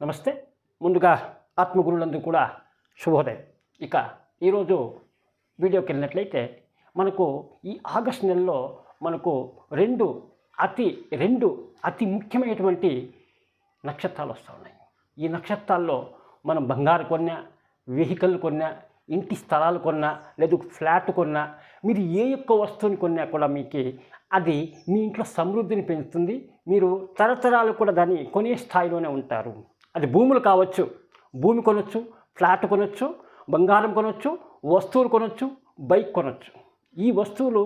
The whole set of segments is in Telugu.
నమస్తే. ముందుగా ఆత్మగురులందరూ కూడా శుభోదయం. ఇక ఈరోజు వీడియోకి వెళ్ళినట్లయితే మనకు ఈ ఆగస్ట్ నెలలో మనకు రెండు అతి రెండు అతి ముఖ్యమైనటువంటి నక్షత్రాలు వస్తూ ఉన్నాయి. ఈ నక్షత్రాల్లో మనం బంగారు కొన్నా వెహికల్ కొన్నా ఇంటి స్థలాలు కొన్నా లేదు ఫ్లాట్ కొన్నా మీరు ఏ యొక్క వస్తువుని కొన్నా కూడా మీకు అది మీ ఇంట్లో సమృద్ధిని పెంచుతుంది. మీరు తరతరాలు కూడా దాన్ని కొనే స్థాయిలోనే ఉంటారు. అది భూములు కావచ్చు. భూమి కొనొచ్చు ఫ్లాట్ కొనొచ్చు బంగారం కొనొచ్చు వస్తువులు కొనొచ్చు బైక్ కొనొచ్చు. ఈ వస్తువులు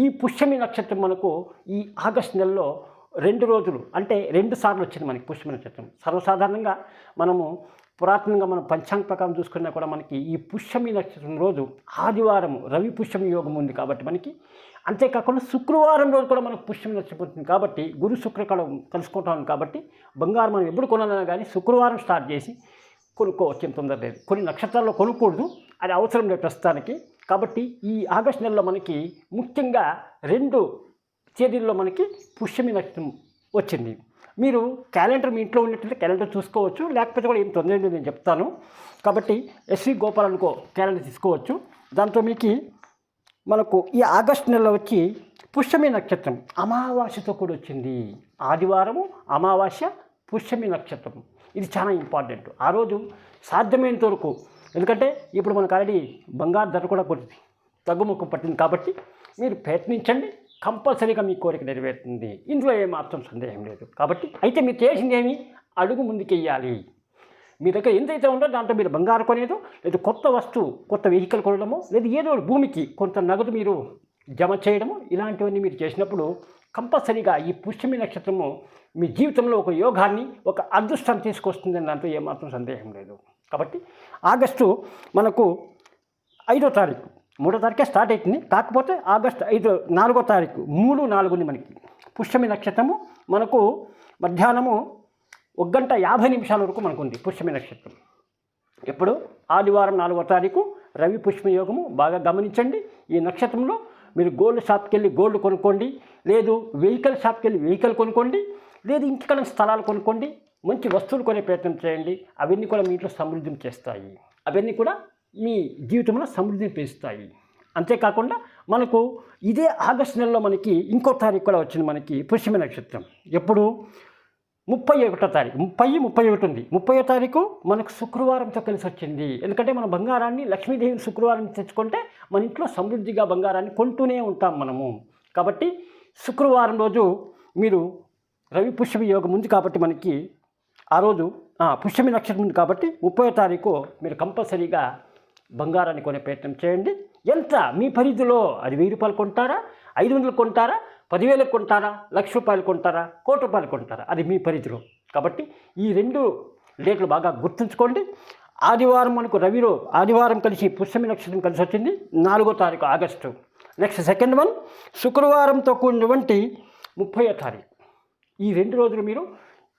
ఈ పుష్యమి నక్షత్రం మనకు ఈ ఆగస్ట్ నెలలో రెండు రోజులు అంటే రెండు సార్లు వచ్చింది మనకి పుష్యమి నక్షత్రం. సర్వసాధారణంగా మనము పురాతనంగా మనం పంచాంగ ప్రకారం చూసుకున్నా కూడా మనకి ఈ పుష్యమి నక్షత్రం రోజు ఆదివారం రవి పుష్యమి యోగం ఉంది కాబట్టి మనకి అంతేకాకుండా శుక్రవారం రోజు కూడా మనకు పుష్యమి నచ్చిపోతుంది కాబట్టి గురు శుక్రకళం కలుసుకుంటాం కాబట్టి బంగారం మనం ఎప్పుడు కొనాలన్నా కానీ శుక్రవారం స్టార్ట్ చేసి కొనుక్కోవచ్చు ఏం తొందర లేదు. కొన్ని నక్షత్రాల్లో కొనుక్కూడదు అది అవసరం లేదు ప్రస్తుతానికి. కాబట్టి ఈ ఆగస్ట్ నెలలో మనకి ముఖ్యంగా రెండు తేదీల్లో మనకి పుష్యమి నక్షత్రం వచ్చింది. మీరు క్యాలెండర్ మీ ఇంట్లో ఉన్నట్లయితే క్యాలెండర్ చూసుకోవచ్చు. లేకపోతే కూడా ఏం తొందర లేదు నేను చెప్తాను. కాబట్టి ఎస్వి గోపాలన్కో క్యాలెండర్ తీసుకోవచ్చు. దాంతో మీకు మనకు ఈ ఆగస్ట్ నెలలో వచ్చి పుష్యమి నక్షత్రం అమావాస్యతో కూడా వచ్చింది. ఆదివారము అమావాస్య పుష్యమి నక్షత్రం. ఇది చాలా ఇంపార్టెంట్. ఆ రోజు సాధ్యమైనంత వరకు ఎందుకంటే ఇప్పుడు మనకు ఆల్రెడీ బంగారు ధర కూడా కొద్ది తగ్గుముఖం పట్టింది కాబట్టి మీరు ప్రయత్నించండి. కంపల్సరీగా మీ కోరిక నెరవేరుతుంది. ఇందులో ఏమాత్రం సందేహం లేదు. కాబట్టి అయితే మీరు చేసింది ఏమి? అడుగు ముందుకెయ్యాలి. మీ దగ్గర ఎంతైతే ఉందో దాంట్లో మీరు బంగారు కొనేదో లేదా కొత్త వస్తువు కొత్త వెహికల్ కొనడమో లేదా ఏదో భూమికి కొంత నగదు మీరు జమ చేయడము ఇలాంటివన్నీ మీరు చేసినప్పుడు కంపల్సరీగా ఈ పుష్యమి నక్షత్రము మీ జీవితంలో ఒక యోగాన్ని ఒక అదృష్టం తీసుకొస్తుందని దాంట్లో ఏమాత్రం సందేహం లేదు. కాబట్టి ఆగస్టు మనకు ఐదో తారీఖు మూడో తారీఖే స్టార్ట్ అవుతుంది. కాకపోతే ఆగస్ట్ ఐదో నాలుగో తారీఖు మూడు నాలుగుని మనకి పుష్యమి నక్షత్రము మనకు మధ్యాహ్నము ఒక గంట యాభై నిమిషాల వరకు మనకు ఉంది పుష్యమి నక్షత్రం. ఎప్పుడు? ఆదివారం నాలుగో తారీఖు రవి పుష్ప యోగము. బాగా గమనించండి. ఈ నక్షత్రంలో మీరు గోల్డ్ షాప్కి వెళ్ళి గోల్డ్ కొనుక్కోండి. లేదు వెహికల్ షాప్కి వెళ్ళి వెహికల్ కొనుక్కోండి. లేదు ఇంటికల స్థలాలు కొనుక్కోండి. మంచి వస్తువులు కొనే ప్రయత్నం చేయండి. అవన్నీ కూడా మీ ఇంట్లో సమృద్ధిని చేస్తాయి. అవన్నీ కూడా మీ జీవితంలో సమృద్ధిని పెంచుతాయి. అంతేకాకుండా మనకు ఇదే ఆగస్టు నెలలో మనకి ఇంకో తారీఖు కూడా వచ్చింది మనకి పుష్యమి నక్షత్రం. ఎప్పుడు? ముప్పై ఒకటో తారీఖు ముప్పై ముప్పై ఒకటి ఉంది. ముప్పై తారీఖు మనకు శుక్రవారంతో కలిసి వచ్చింది. ఎందుకంటే మన బంగారాన్ని లక్ష్మీదేవిని శుక్రవారం తెచ్చుకుంటే మన ఇంట్లో సమృద్ధిగా బంగారాన్ని కొంటూనే ఉంటాం మనము. కాబట్టి శుక్రవారం రోజు మీరు రవి పుష్యమి యోగం ఉంది కాబట్టి మనకి ఆ రోజు పుష్పమి పుష్యమి నక్షత్రం ఉంది కాబట్టి ముప్పై తారీఖు మీరు కంపల్సరీగా బంగారాన్ని కొనే ప్రయత్నం చేయండి. ఎంత? మీ పరిధిలో అది వెయ్యి రూపాయలు కొంటారా? ఐదు వందలు కొంటారా? పదివేలకు కొంటారా? లక్ష రూపాయలు కొంటారా? కోటి రూపాయలు కొంటారా? అది మీ పరిధిలో. కాబట్టి ఈ రెండు డేట్లు బాగా గుర్తుంచుకోండి. ఆదివారం మనకు రవిలో ఆదివారం కలిసి పుష్యమి నక్షత్రం కలిసి వచ్చింది. నాలుగో తారీఖు ఆగస్టు. నెక్స్ట్ సెకండ్ వన్ శుక్రవారంతో కూడినటువంటి ముప్పయో తారీఖు. ఈ రెండు రోజులు మీరు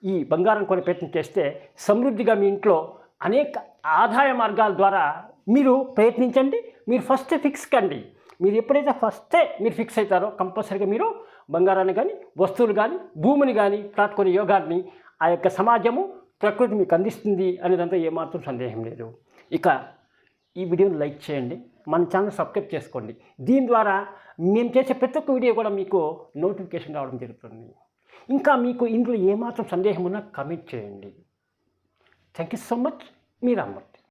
ఈ బంగారం కొనే ప్రయత్నం చేస్తే సమృద్ధిగా మీ ఇంట్లో అనేక ఆదాయ మార్గాల ద్వారా మీరు ప్రయత్నించండి. మీరు ఫస్ట్ ఫిక్స్ కండి. మీరు ఎప్పుడైతే ఫస్టే మీరు ఫిక్స్ అవుతారో కంపల్సరీగా మీరు బంగారాన్ని కానీ వస్తువులు కానీ భూమిని కానీ ప్లాట్ యోగాన్ని ఆ యొక్క సమాజము ప్రకృతి మీకు అందిస్తుంది అనేదంతా ఏమాత్రం సందేహం లేదు. ఇక ఈ వీడియోని లైక్ చేయండి మన ఛానల్ సబ్స్క్రైబ్ చేసుకోండి. దీని ద్వారా మేము చేసే ప్రతి ఒక్క వీడియో కూడా మీకు నోటిఫికేషన్ రావడం జరుగుతుంది. ఇంకా మీకు ఇందులో ఏమాత్రం సందేహం ఉన్నా కమెంట్ చేయండి. థ్యాంక్ యూ సో మచ్ మీ రామ్మూర్తి